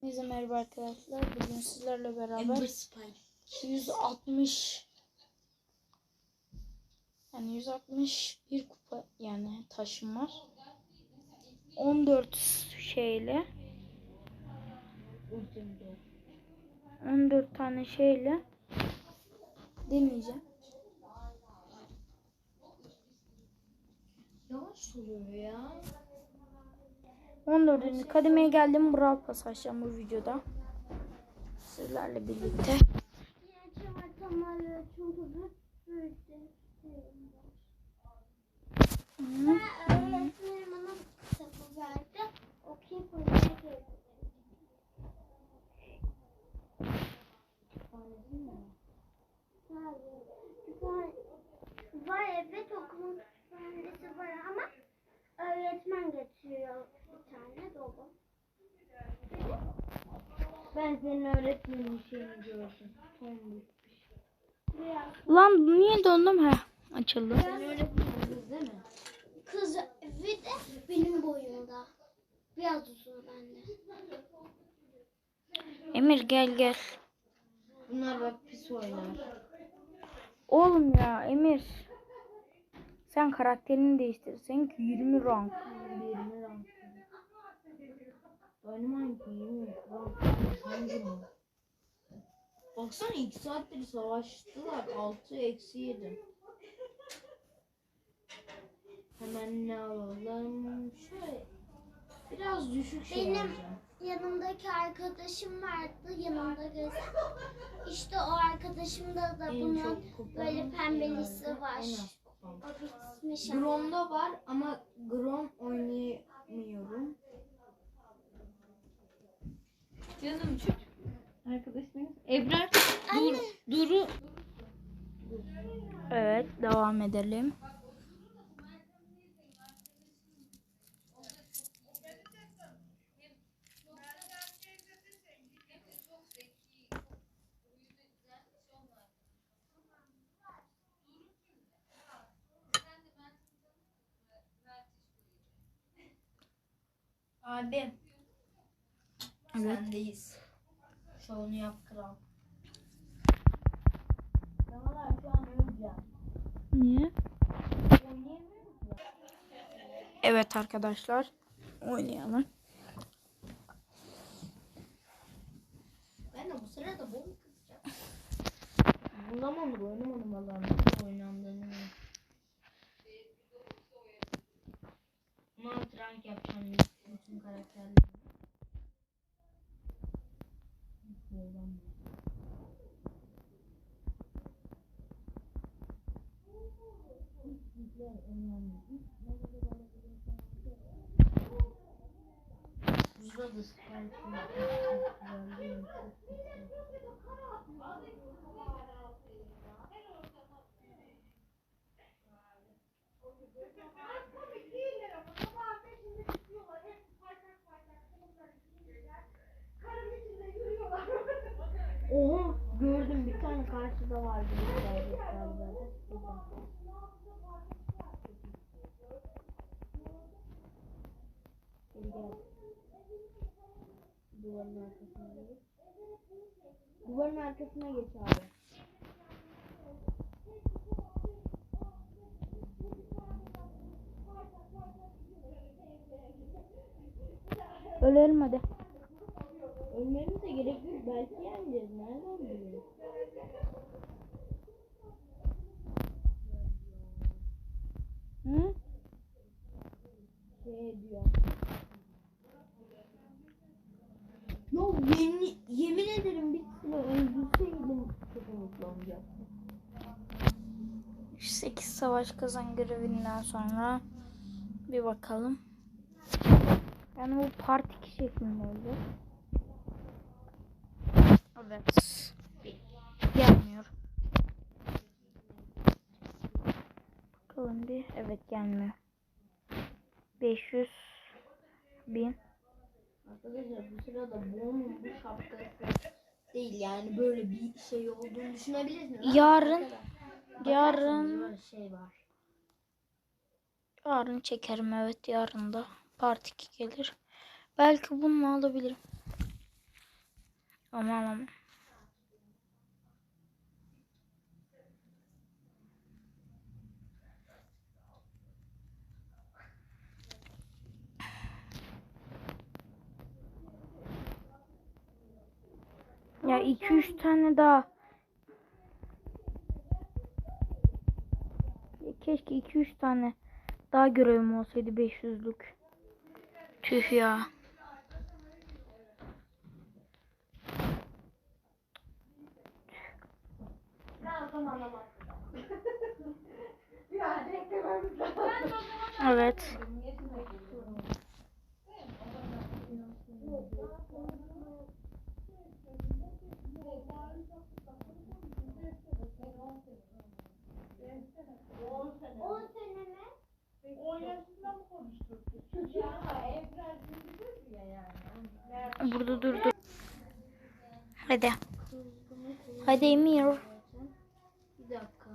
Herkese merhaba arkadaşlar. Bugün sizlerle beraber Ember Spy. 160 yani 161 kupa yani taşım var. 14 şeyle 14 tane şeyle deneyeceğim. Yavaş oluyor ya. 14. kademeye geldim. Brawl Pass açacağım bu videoda. Sizlerle birlikte. Hı. Öğretmenim bana kitabı verdi. Okuyup oynayacak Var, var evet okulun kütüphanesi var ama öğretmen getiriyor bir tane dolu. Ben senin öğretmenin şeyini gördüm. Tombul. Biraz Lan niye dondum? ha açıldı. Değil mi? kız evi de benim boyumda. Biraz uzun bende. Emir gel gel. Bunlar bak pis oynar. Oğlum ya Emir. Sen karakterini değiştir. Seninki 20 rank. Rank. Benim hangi mi? Baksana 2 saattir savaştılar. 6 eksi 7. Hemen ne alalım? Şöyle biraz düşük şey Benim- alacağım. Yanımdaki arkadaşım vardı yanımda gezen. İşte o arkadaşımda da En bunun çok kupam böyle pembelisi var. En az kupam. O bitmiş ama. Grom'da var ama Grom oynayamıyorum. Canım çocuk. Arkadaşlarım. Ebrar. Dur. Duru. Evet devam edelim. Abi. Evet. Sendeyiz. Şovunu yap kral. Valla şu an öleceğim. Niye? Evet arkadaşlar. Oynayalım. Ben de bu sırada bunu kızacağım. Bulamadım oynamadım valla. Nasıl oynandığını. 16 rank yapacağım bütün karakterleri. Yoldan Burada da Spike'ın çok güzel değil mi? Çok güzel. Oha gördüm bir tane karşıda vardı. Duvarın arkasına geç. Duvarın arkasına geç abi. Ölelim hadi. Ölmemize gerek yok. Belki yeneceğiz. Nereden biliyorsun? Hı? Diyor. Yo yemin, yemin ederim bir sıra öldürseydim çok mutlu olacaktım. 8 savaş kazan görevinden sonra bir bakalım. Yani bu part 2 şeklinde olacak. Evet. Gelmiyor. Bakalım bir. Evet gelmiyor. 500 bin. Arkadaşlar bu sırada boğumun bu şapkası değil yani böyle bir şey olduğunu düşünebilirsiniz. Yarın- arkada yarın- şey var. Yarın çekerim evet yarın da part 2 gelir. Belki bunu alabilirim. Aman aman. Ya 2-3 tane daha. Ya Keşke 2-3 tane daha görevim olsaydı 500'lük. Tüh ya. Evet. Burada durdu. Hadi. Hadi Emir. Bir dakika.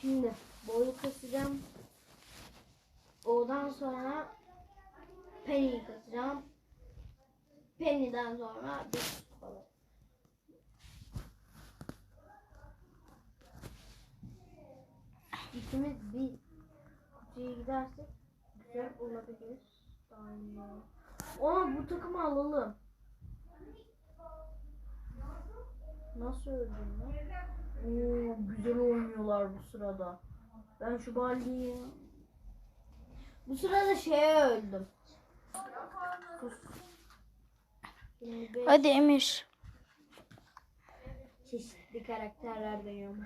Şimdi boyu kasacağım. Ondan sonra Penny'yi kasacağım. Penny'den sonra bir İkimiz bir kutuya gidersek güzel olabilir. Ama bu takımı alalım. Nasıl öldün lan? Oo, güzel oynuyorlar bu sırada. Ben şu Baldi'yi... Bu sırada şeye öldüm. Beş Hadi Emir. çeşitli karakterler deniyorum.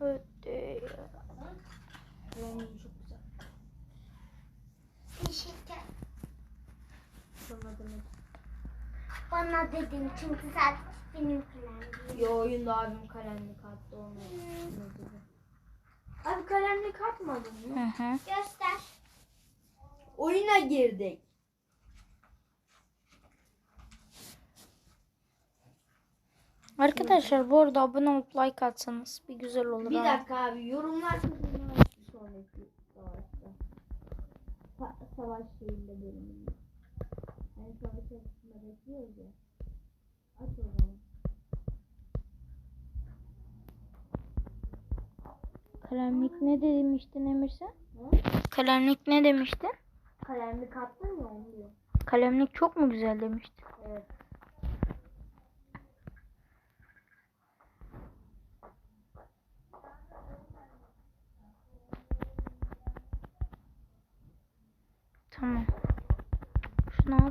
Hadi. Rengim çok güzel. teşekkür. Da ne? Bana dedim çünkü zaten benim kalemim. Yo oyunda abim kalemli. Ne dedi? Abi kalemli kart mı Hı hı. Göster. Oyuna girdik. Arkadaşlar bu arada abone olup like atsanız bir güzel olur. Bir ha. dakika abi yorumlar kısmına aç bir sonraki savaşta. Sa- savaş şeyinde bölümünde. Hani savaş kısmında bekliyoruz ya. Aç o zaman. Kalemlik ne demiştin Emir sen? Kalemlik ne demiştin? Kalemli kartlar mı oluyor? Kalemlik çok mu güzel demiştin? Evet. Tamam. Şunu al.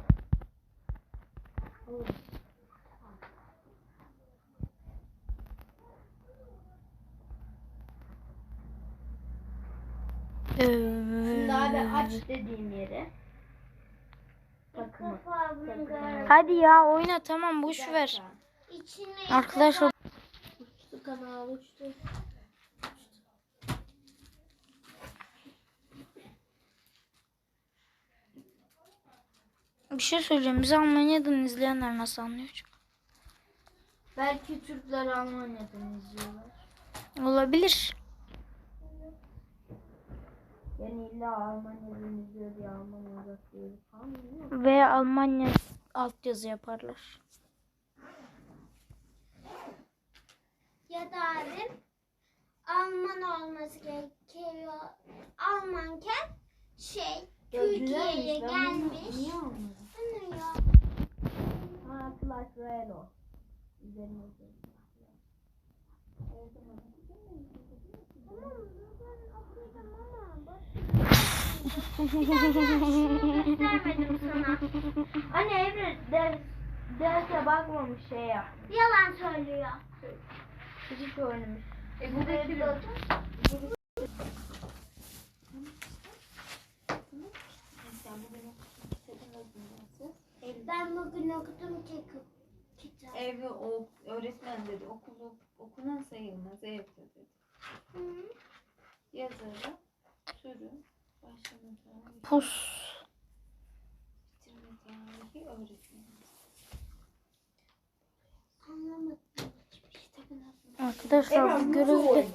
Şimdi abi aç dediğim yere. Gör. Hadi ya oyna tamam boş ver. İçine Arkadaşlar Uçtu kanal uçtu. Bir şey söyleyeceğim. Bizi Almanya'dan izleyenler nasıl anlıyor? Belki Türkler Almanya'dan izliyorlar. Olabilir. Yani illa Almanya'dan izliyor diye Almanya uzatıyoruz falan bilmiyorum. Veya Almanya altyazı yaparlar. ya da abim Alman olması gerekiyor. Almanken şey Türkiye'ye gelmiş. Niye almadım? Ne ya? Ha Clash Royale o. Üzerine yazıyorum. Tamam, ben okuyacağım ama bak. Bir daha gel, şunu göstermedim sana. Anne Emre ders, derse bakmamış şey yap. Yalan söylüyor. Hiç oynamış. E bu da Ben bugün okudum ki Evi o öğretmen dedi okulu okunan sayılmaz evde dedi. Hı. Yazarı türü başlama tarihi Pus. bitirme tarihi öğretmen. Anlamadım. Kitabın adını Arkadaşlar bu görevi de,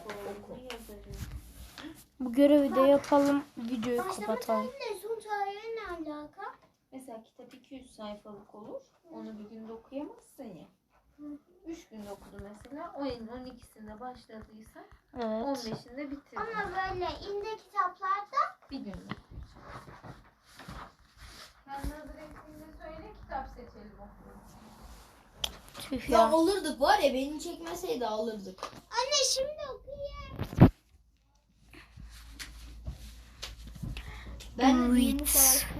bu görevi de yapalım. Videoyu kapatalım. Ne son tarihe ne alaka? Mesela kitap 200 sayfalık olur. Onu bir günde okuyamazsın ya. 3 günde okudu mesela. O ayın 12'sinde başladıysa Evet. 15'inde bitirdi. Ama böyle inde kitaplarda Bir günde. Kendi hazır ettiğinde söyle kitap seçelim. Tüh Ya ya. alırdık var ya beni çekmeseydi alırdık. anne şimdi okuyayım. Ben savaşlardan kurtuldum.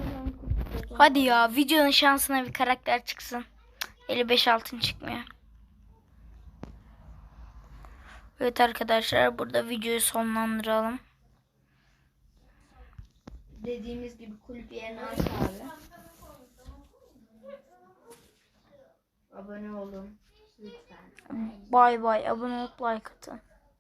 Hadi ya videonun şansına bir karakter çıksın. 55 altın çıkmıyor. Evet arkadaşlar burada videoyu sonlandıralım. Dediğimiz gibi kulüp yerine aç abi. Abone olun. Lütfen. Bay bay abone olup like atın.